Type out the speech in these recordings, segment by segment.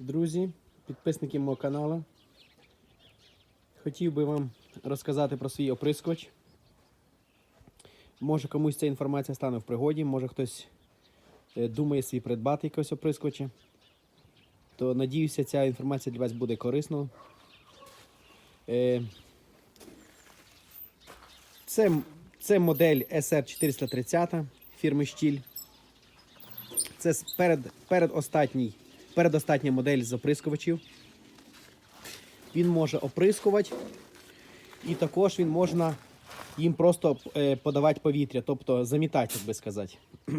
Друзі, підписники мого каналу. Хотів би вам розказати про свій оприскувач. Може комусь ця інформація стане в пригоді, може хтось е, думає свій придбати якогось оприскувача. То надіюся, ця інформація для вас буде корисною. Е, Це, це модель SR430 фірми Штіль. Це перед, передостатній, передостатня модель з оприскувачів. Він може оприскувати, і також він можна їм просто е, подавати повітря, тобто замітати, як би сказати.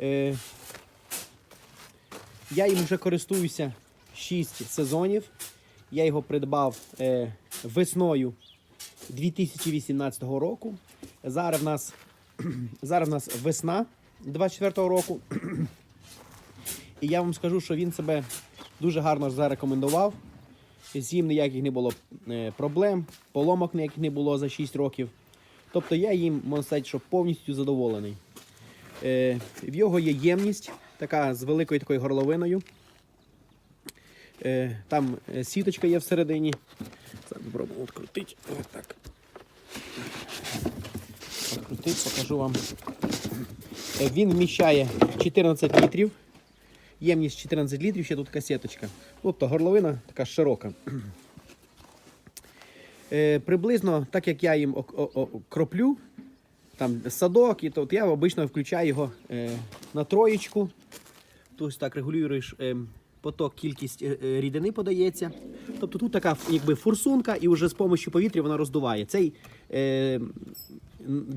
Е, я їм вже користуюся 6 сезонів. Я його придбав е, весною 2018 року. Зараз в нас, зараз в нас весна 24 року. І я вам скажу, що він себе дуже гарно зарекомендував. З ним ніяких не було е, проблем, поломок ніяких не було за 6 років. Тобто я їм, можна сказати, що повністю задоволений. Е, в його є ємність, така з великою такою горловиною. Е, там сіточка є всередині. Зараз спробуємо відкрутити. Ось. Відкрутити, покажу вам. Він вміщає 14 літрів. Ємність 14 літрів, ще тут така сіточка. Тобто горловина така широка. Е, приблизно, так як я їм кроплю, там садок, і то от я обично включаю його е, на троєчку. Тобто так регулюєш е, поток, кількість е, е, рідини подається. Тобто тут така якби форсунка, і вже з допомогою повітря вона роздуває. Цей е,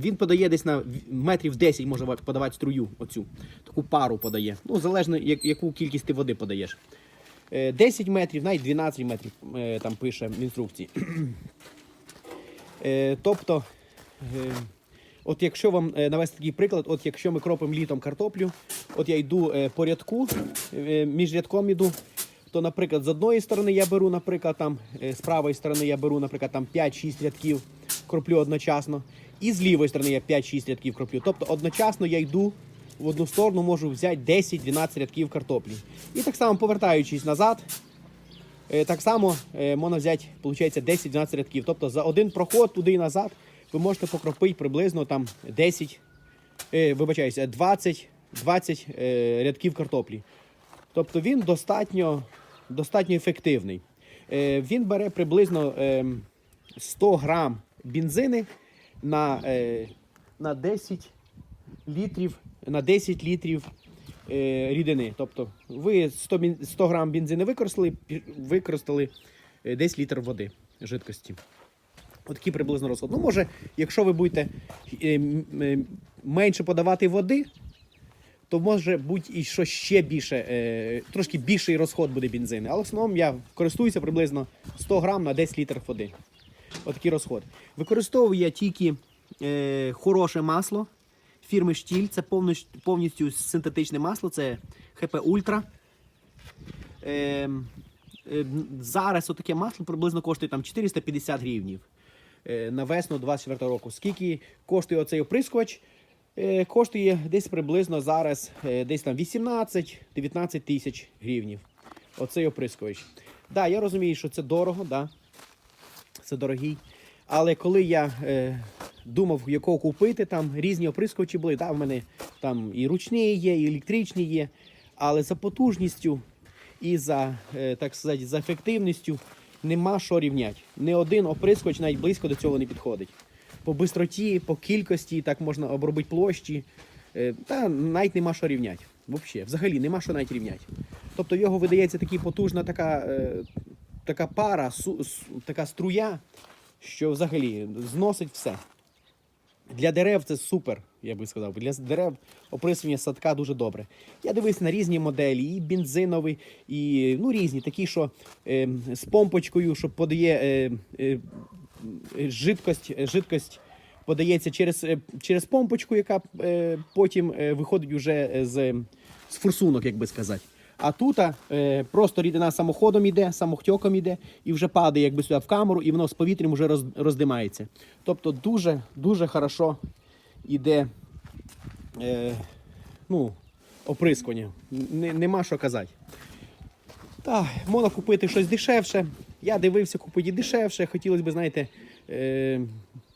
він подає десь на метрів 10 може подавати струю, оцю таку пару подає. Ну, залежно як, яку кількість ти води подаєш. Е, 10 метрів, навіть 12 метрів е, там пише в інструкції. Е, тобто, е, от якщо вам е, навести такий приклад, от якщо ми кропимо літом картоплю, от я йду е, по рядку, е, між рядком йду, то, наприклад, з одної сторони я беру, наприклад, там, е, з правої сторони я беру, наприклад, там 5-6 рядків, кроплю одночасно, і з лівої сторони я 5-6 рядків кроплю. Тобто одночасно я йду в одну сторону, можу взяти 10-12 рядків картоплі. І так само повертаючись назад, Е, Так само е, можна взяти, виходить, 10-12 рядків. Тобто за один проход туди і назад ви можете покропити приблизно там 10, е, вибачаюся, 20, 20 е, рядків картоплі. Тобто він достатньо, достатньо ефективний. Він бере приблизно е, 100 грам бензини на, е, на 10 літрів, на 10 літрів е, рідини. Тобто ви 100, бен- 100 грам бензину використали, використали е, 10 літрів води жидкості. Отакий приблизно розход. Ну, може, якщо ви будете е, е, менше подавати води, то може бути і що ще більше, е, трошки більший розход буде бензину. Але в основному я користуюся приблизно 100 грам на 10 літрів води. Отакий розход. Використовую я тільки е, хороше масло фірми Штіль. Це повністю, повністю синтетичне масло, це ХП Ультра. Е, е, зараз отаке масло приблизно коштує там 450 гривнів е, на весну 24 року. Скільки коштує оцей оприскувач? Е, коштує десь приблизно зараз е, десь там 18-19 тисяч гривнів. Оцей оприскувач. Да, я розумію, що це дорого, да. Це дорогий. Але коли я е, думав, якого купити, там різні оприскувачі були. Да, в мене там і ручні є, і електричні є. Але за потужністю і за, е, так сказати, за ефективністю нема що рівняти. Ні один оприскувач навіть близько до цього не підходить. По бистроті, по кількості, так можна обробити площі. Е, Та навіть нема що рівняти. Взагалі, нема що навіть рівняти. Тобто його видається така потужна така, е, така пара, су, така струя, що взагалі зносить все. Для дерев це супер, я би сказав. Для дерев оприскування садка дуже добре. Я дивився на різні моделі, і бензинові, і ну, різні, такі, що е, з помпочкою, що подає е, е, е, жидкость, е, жидкость подається через, е, через помпочку, яка е, потім е, виходить уже з, з форсунок, як би сказати. А тут е, просто рідина самоходом іде, самохтьоком іде і вже падає якби сюди в камеру, і воно з повітрям вже роз, роздимається. Тобто дуже дуже хорошо іде е, ну, оприскування. Н- нема що казати. Так, можна купити щось дешевше. Я дивився купити дешевше. Хотілося б, знаєте, е,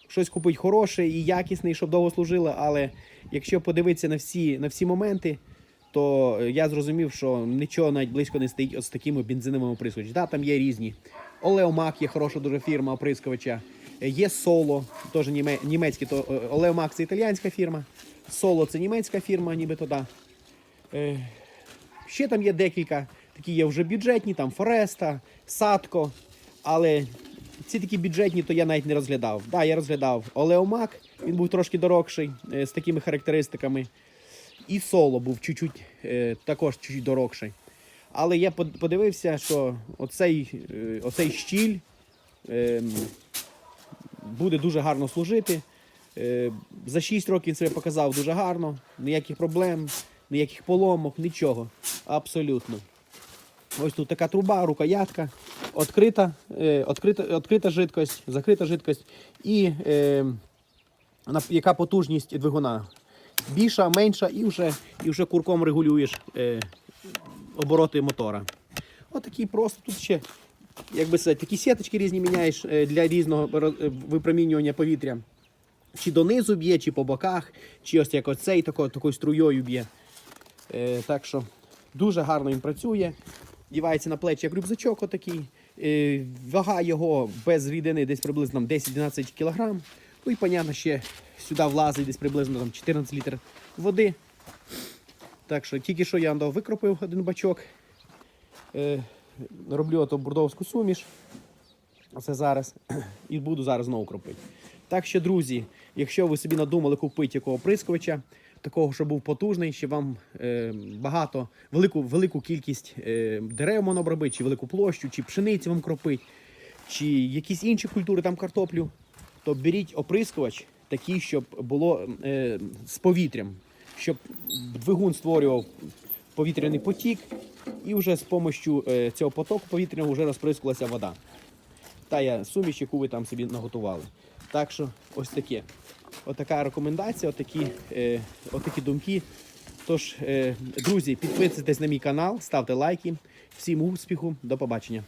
щось купити хороше і якісне, щоб довго служило. Але якщо подивитися на всі, на всі моменти, то я зрозумів, що нічого навіть близько не стоїть от з такими бензиновими оприскувачами. Да, там є різні. Олеомак є хороша дуже фірма оприскувача. Е, Є Соло, теж німе, німецький, то е, Олеомак це італійська фірма. Соло це німецька фірма, нібито да. Е, Ще там є декілька, такі є вже бюджетні, там Фореста, Садко. Але ці такі бюджетні, то я навіть не розглядав. Да, я розглядав Олеомак, він був трошки дорогший, е, з такими характеристиками. І соло був чуть-чуть, е, також чуть-чуть дорогший. Але я подивився, що оцей, е, оцей щіль е, буде дуже гарно служити. Е, За 6 років він себе показав дуже гарно, ніяких проблем, ніяких поломок, нічого. Абсолютно. Ось тут така труба, рукоятка, відкрита, відкрита, відкрита жидкость, закрита жидкость і е, яка потужність двигуна. Більша, менша, і вже, і вже курком регулюєш е, обороти мотора. Отакий просто тут ще, як сказати, такі сіточки різні міняєш е, для різного е, випромінювання повітря. Чи донизу б'є, чи по боках, чи ось як оцей такою, такою струєю б'є. Е, так що дуже гарно він працює. Дівається на плечі як рюкзачок отакий. Е, вага його без рідини десь приблизно 10-12 кг. Ну і, понятно, ще сюди влазить десь приблизно там, 14 літрів води. Так що тільки що я викропив один бачок. Е, роблю ото бурдовську суміш. Оце зараз. І буду зараз знову кропити. Так що, друзі, якщо ви собі надумали купити якого прискувача, такого, що був потужний, що вам е, багато, велику, велику кількість е, дерев можна обробити, чи велику площу, чи пшениці вам кропить, чи якісь інші культури, там картоплю, то беріть оприскувач такий, щоб було е, з повітрям, щоб двигун створював повітряний потік, і вже з допомогою е, цього потоку повітряного вже розприскувалася вода та я суміш, яку ви там собі наготували. Так що ось таке. Отака рекомендація, отакі, е, отакі думки. Тож, е, друзі, підписуйтесь на мій канал, ставте лайки. Всім успіху, до побачення.